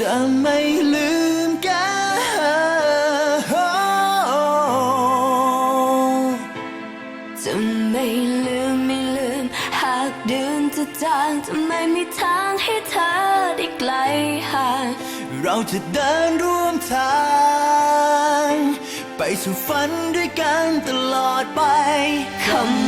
จะไม่ลืมกันจะไม่ลืมไม่ลืม หากเดินจะจางจะไม่มีทางให้เธอได้ไกลห่างเราจะเดินร่วมทาง ไปสู่ฝันด้วยกันตลอดไปคำ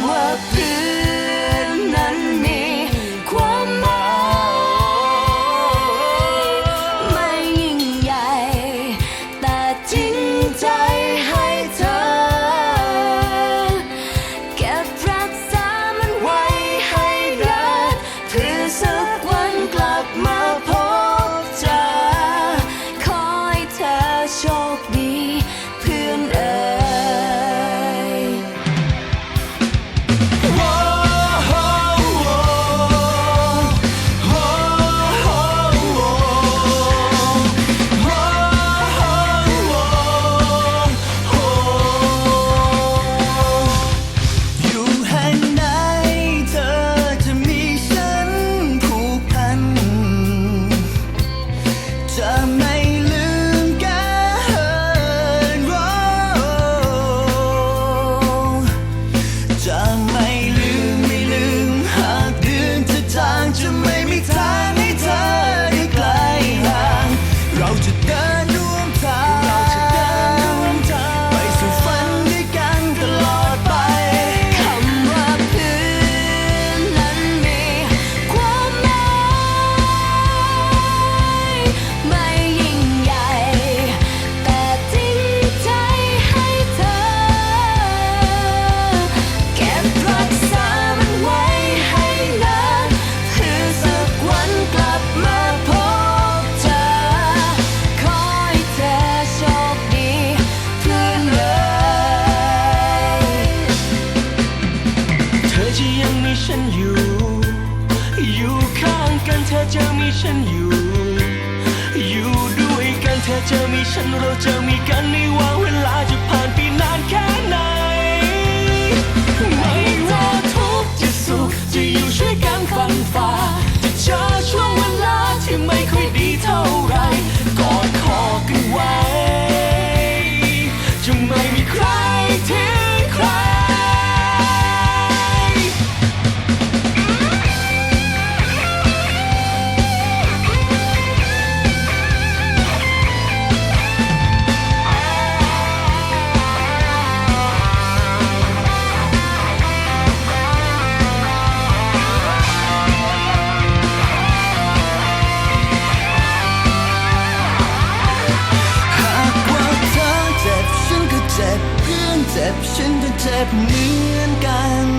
กันเธอจะมีฉันอยู่ อยู่ด้วยกันเธอจะมีฉันเราจะมีกันไม่ว่าเวลาจะผ่านไปนานแค่ไหน ไม่ว่าทุกข์จะสุขจะอยู่ช่วยกันฟันฝ่า ฉันก็เจ็บเหมือนกัน